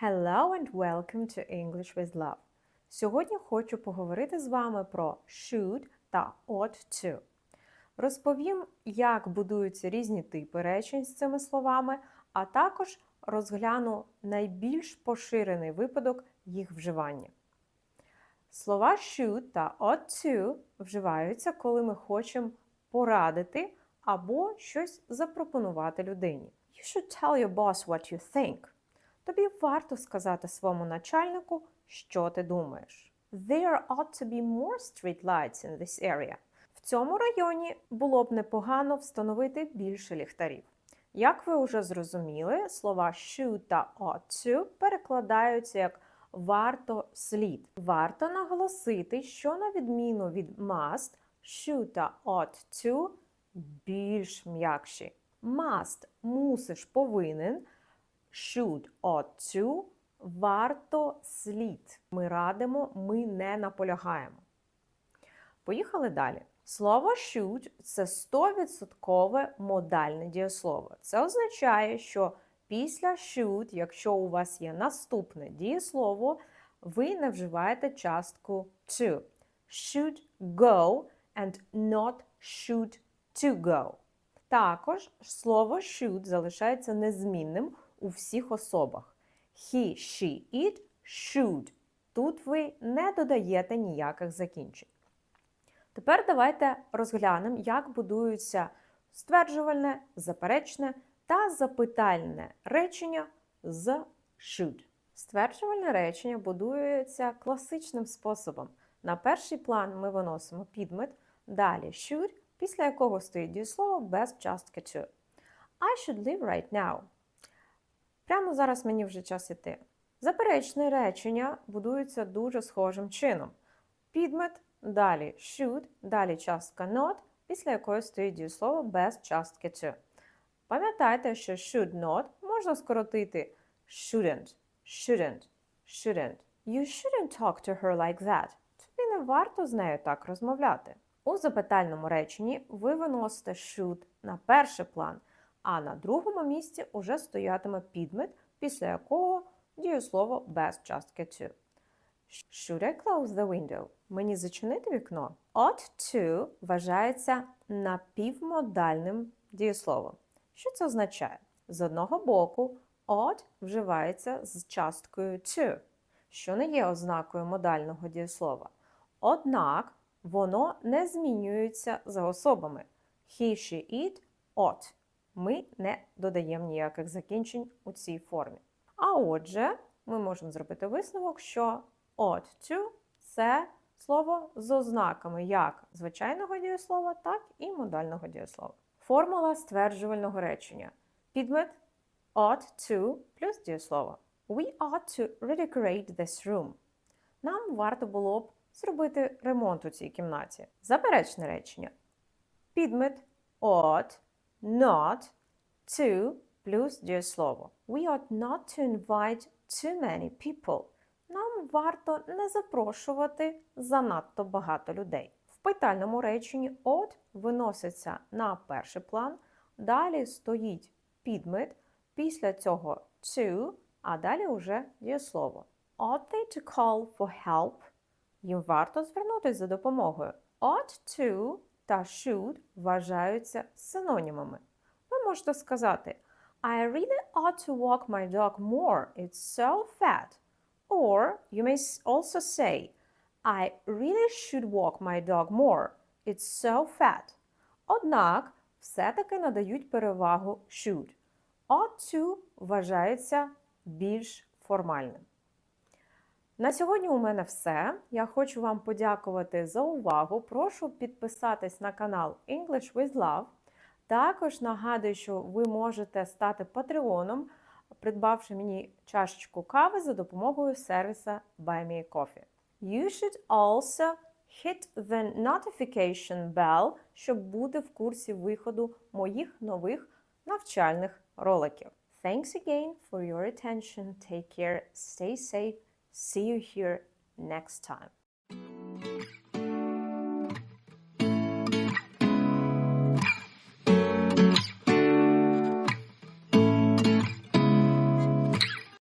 Hello and welcome to English with Love. Сьогодні хочу поговорити з вами про should та ought to. Розповім, як будуються різні типи речень з цими словами, а також розгляну найбільш поширений випадок їх вживання. Слова should та ought to вживаються, коли ми хочемо порадити або щось запропонувати людині. You should tell your boss what you think. Тобі варто сказати своєму начальнику, що ти думаєш. There ought to be more street lights in this area. В цьому районі було б непогано встановити більше ліхтарів. Як ви вже зрозуміли, слова should та ought to перекладаються як варто слід. Варто наголосити, що на відміну від must, should та ought to більш м'якші. Must мусиш повинен, should ought to варто слід. Ми радимо, ми не наполягаємо. Поїхали далі. Слово should це 100% модальне дієслово. Це означає, що після should, якщо у вас є наступне дієслово, ви не вживаєте частку to. Should go and not should to go. Також слово should залишається незмінним у всіх особах. He, she, it, should. Тут ви не додаєте ніяких закінчень. Тепер давайте розглянемо, як будуються стверджувальне, заперечне та запитальне речення з should. Стверджувальне речення будується класичним способом. На перший план ми виносимо підмет, далі should, після якого стоїть дієслово без частки to. I should live right now. Прямо зараз мені вже час іти. Заперечне речення будується дуже схожим чином. Підмет, далі should, далі частка not, після якої стоїть дієслово без частки to. Пам'ятайте, що should not можна скоротити shouldn't, shouldn't, shouldn't. You shouldn't talk to her like that. Тобі не варто з нею так розмовляти. У запитальному реченні ви виносите should на перший план, а на другому місці уже стоятиме підмет, після якого дієслово без частки to. Should I close the window? Мені зачинити вікно? Ought to вважається напівмодальним дієсловом. Що це означає? З одного боку, ought вживається з часткою to, що не є ознакою модального дієслова. Однак воно не змінюється за особами. He, she, it, ought. Ми не додаємо ніяких закінчень у цій формі. А отже, ми можемо зробити висновок, що ought to – це слово з ознаками як звичайного дієслова, так і модального дієслова. Формула стверджувального речення. Підмет ought to плюс дієслово. We ought to redecorate this room. Нам варто було б зробити ремонт у цій кімнаті. Заперечне речення. Підмет ought not to плюс дієслово. We ought not to invite too many people. Нам варто не запрошувати занадто багато людей. В питальному реченні ought виноситься на перший план, далі стоїть підмет, після цього to, а далі уже дієслово. Ought they to call for help? Їм варто звернутися за допомогою. Ought to та should вважаються синонімами. Ви можете сказати I really ought to walk my dog more. It's so fat. Or you may also say I really should walk my dog more. It's so fat. Однак все-таки надають перевагу should. Ought to вважається більш формальним. На сьогодні у мене все. Я хочу вам подякувати за увагу. Прошу підписатись на канал English with Love. Також нагадую, що ви можете стати патреоном, придбавши мені чашечку кави за допомогою сервіса Buy Me Coffee. You should also hit the notification bell, щоб бути в курсі виходу моїх нових навчальних роликів. Thanks again for your attention. Take care, stay safe. See you here next time.